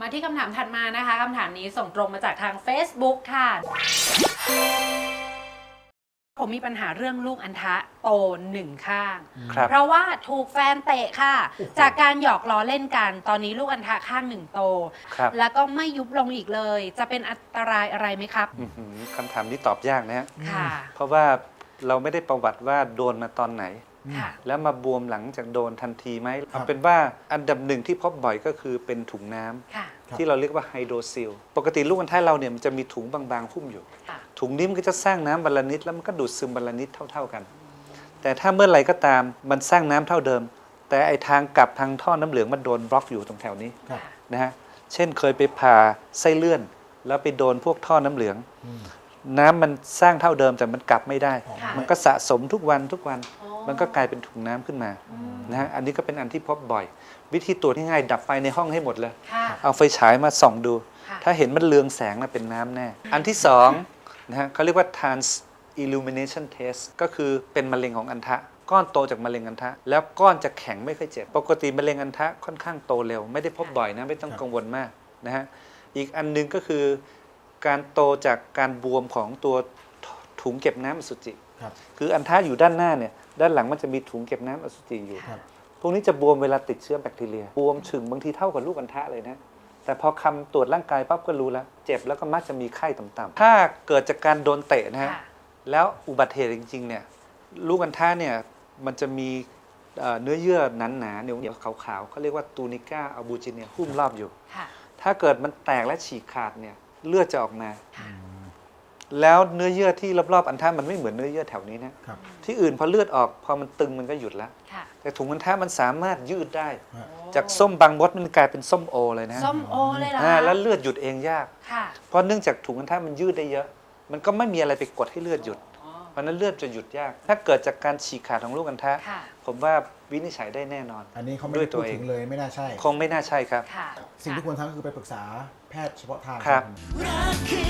มาที่คำถามถัดมานะคะคำถามนี้ส่งตรงมาจากทาง Facebook ค่ะ ผมมีปัญหาเรื่องลูกอันทะโตหนึ่งข้าง ครับ เพราะว่าถูกแฟนเตะค่ะ จากการหยอกล้อเล่นกัน ตอนนี้ลูกอันทะข้างหนึ่งโต ครับ แล้วก็ไม่ยุบลงอีกเลย จะเป็นอันตรายอะไรไหมครับ อื้อหือคำถามนี้ตอบยากนะฮะ ค่ะ เพราะว่าเราไม่ได้ประวัติว่าโดนมาตอนไหนค่ะ แล้วมาบวมหลังจากโดนทันทีไหมครับเอาเป็นว่าอันดับหนึ่งที่พบบ่อยก็คือเป็นถุงน้ำค่ะครับที่เราเรียกว่าไฮโดรซิล ปกติลูกอันท้ายเราเนี่ยมันจะมีถุงบางๆหุ้มอยู่ค่ะถุงนี้มันก็จะสร้างน้ำบรรลนิดแล้วมันก็ดูดซึมบรรลนิดเท่า ๆกัน แต่ถ้าเมื่อไหร่ก็ตามมันสร้างน้ำเท่าเดิม แต่ไอทางกลับทางท่อน้ำเหลืองมันโดนบล็อกอยู่ตรงแถวนี้ครับนะฮะเช่นเคยไปผ่าไส้เลื่อน แล้วไปโดนพวกท่อน้ำเหลืองอืมน้ำมันสร้างเท่าเดิมแต่มันกลับไม่ได้อ๋อค่ะมันก็สะสมทุกวันทุกวันอ๋อ มันก็กลายเป็นถุงน้ำขึ้นมาอืมนะฮะอันนี้ก็เป็นอันที่พบบ่อย วิธีตรวจง่ายๆดับไฟในห้องให้หมดเลย ค่ะ เอาไฟฉายมาส่องดู ค่ะ ถ้าเห็นมันเรืองแสงนะเป็นน้ำแน่ อันที่สองนะฮะเขาเรียกว่า trans illumination test ก็คือเป็นมะเร็งของอันทะ ก้อนโตจากมะเร็งอันทะ แล้วก้อนจะแข็งไม่ค่อยเจ็บ ปกติมะเร็งอันทะค่อนข้างโตเร็ว ไม่ได้พบบ่อยนะ ไม่ต้องครับกังวลมากนะฮะ อีกอันหนึงก็คือ การโตจากการบวมของตัวถุงเก็บน้ำอสุจิ ครับคืออันทะอยู่ด้านหน้าเนี่ยด้านหลังมันจะมีถุงเก็บน้ำอสุจิอยู่ครับพวกนี้จะบวมเวลาติดเชื้อแบคทีเรีย บวมฉึงบางทีเท่ากับลูกอันทะเลยนะ แต่พอคำตรวจร่างกายปั๊บก็รู้แล้ว เจ็บแล้วก็มักจะมีไข้ต่ำๆ ถ้าเกิดจากการโดนเตะนะฮะค่ะแล้วอุบัติเหตุจริงๆเนี่ย ลูกอันทะเนี่ยมันจะมีเอ่อเนื้อเยื่อหนาๆเหนียวๆขาวๆเขาเรียกว่าตูนิก้าอัลบูจิเนียหุ้มรอบอยู่ค่ะถ้าเกิดมันแตกและฉีกขาดเนี่ยเลือดจะออกมาค่ะ แล้วเนื้อเยื่อที่รอบๆอันทะมันไม่เหมือนเนื้อเยื่อแถวนี้นะครับ ที่อื่นพอเลือดออกพอมันตึงมันก็หยุดแล้ว ค่ะแต่ถุงอันทะมันสามารถยืดได้ฮะจากส้มบางมดมันกลายเป็นส้มโอเลยนะส้มโอเลยเหรออ่าคะแล้วเลือดหยุดเองยาก ค่ะเพราะเนื่องจากถุงอันทะมันยืดได้เยอะ มันก็ไม่มีอะไรไปกดให้เลือดหยุด อ๋อเพราะฉะนั้นเลือดจะหยุดยาก ถ้าเกิดจากการฉีกขาดของลูกอันทะค่ะผมว่าวินิจฉัยได้แน่นอน อันนี้เขาไม่ด้วยได้ตัพูวดเอง ถึงเลยไม่น่าใช่ คงไม่น่าใช่ครับ ค่ะ สิ่งที่ควรทำก็คือไปปรึกษาแพทย์เฉพาะทาง ครับผมรักคืออะไร